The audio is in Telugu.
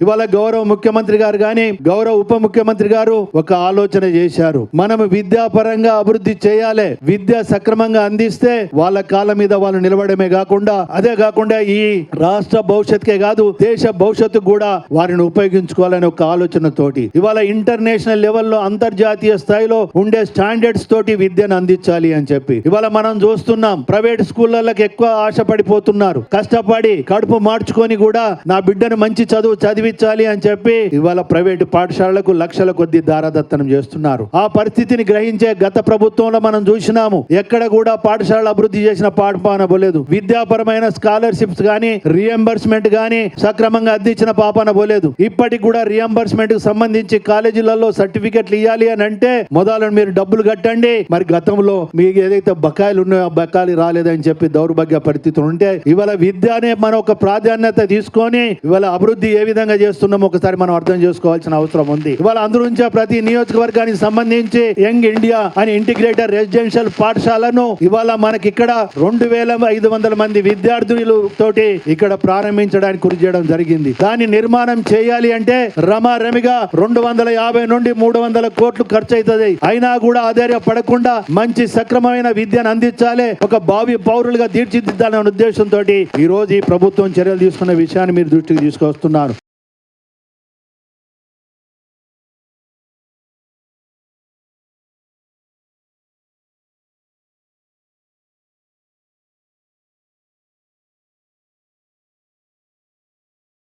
ఇవాళ గౌరవ ముఖ్యమంత్రి గారు కానీ గౌరవ ఉప ముఖ్యమంత్రి గారు ఒక ఆలోచన చేశారు. మనం విద్యాపరంగా అభివృద్ధి చేయాలి విద్య సక్రమంగా అందిస్తే వాళ్ళ కాళ్ళ మీద వాళ్ళు నిలబడమే కాకుండా అదే కాకుండా ఈ రాష్ట్ర భవిష్యత్కే కాదు దేశ భవిష్యత్తు కూడా వారిని ఉపయోగించుకోవాలని ఒక ఆలోచన తోటి ఇవాళ ఇంటర్నేషనల్ లెవెల్లో అంతర్జాతీయ స్థాయిలో ఉండే స్టాండర్డ్స్ తోటి విద్యను అందించాలి అని చెప్పి ఇవాళ మనం చూస్తున్నాం ప్రైవేట్ స్కూళ్ళకి ఎక్కువ ఆశపడిపోతున్నారు. కష్టపడి కడుపు మార్చుకొని కూడా నా బిడ్డను మంచి చదువు చదివి చదివించాలి అని చెప్పి ఇవాళ ప్రైవేట్ పాఠశాలలకు లక్షల కొద్ది దారాదత్తనం చేస్తున్నారు. ఆ పరిస్థితిని గ్రహించే గత ప్రభుత్వంలో మనం చూసినాము. ఎక్కడ కూడా పాఠశాల అభివృద్ధి చేసిన పాఠపాన పోలేదు విద్యాపరమైన స్కాలర్షిప్స్ కానీ రియంబర్స్మెంట్ కానీ సక్రమంగా అందించిన పాపాన పోలేదు ఇప్పటికి కూడా రియంబర్స్మెంట్కి సంబంధించి కాలేజీలలో సర్టిఫికెట్లు ఇవ్వాలి అని అంటే మొదలు మీరు డబ్బులు కట్టండి. మరి గతంలో మీకు ఏదైతే బకాయిలు ఉన్నాయో ఆ బకాయిలు రాలేదని చెప్పి దౌర్భాగ్య పరిస్థితులు ఉంటే ఇవాళ విద్య అనే మన ఒక ప్రాధాన్యత తీసుకొని ఇవాళ అభివృద్ధి ఏ విధంగా చేస్తున్నామో ఒకసారి మనం అర్థం చేసుకోవాల్సిన అవసరం ఉంది. ఇవాళ అందునుంచే ప్రతి నియోజకవర్గానికి సంబంధించి యంగ్ ఇండియా అని ఇంటిగ్రేటెడ్ రెసిడెన్షియల్ పాఠశాలను ఇవాళ మనకి ఇక్కడ రెండు వేల ఐదు వందల మంది విద్యార్థులు తోటి ఇక్కడ ప్రారంభించడానికి కృషి చేయడం జరిగింది. దాని నిర్మాణం చేయాలి అంటే రమారమిగా రెండు వందల యాభై నుండి మూడు వందల కోట్లు ఖర్చు అవుతుంది. అయినా కూడా ఆధార్య పడకుండా మంచి సక్రమమైన విద్యను అందించాలి ఒక భావి పౌరులుగా తీర్చిదిద్దాలనే ఉద్దేశంతో ఈ రోజు ఈ ప్రభుత్వం చర్యలు తీసుకున్న విషయాన్ని మీరు దృష్టికి తీసుకొస్తున్నారు.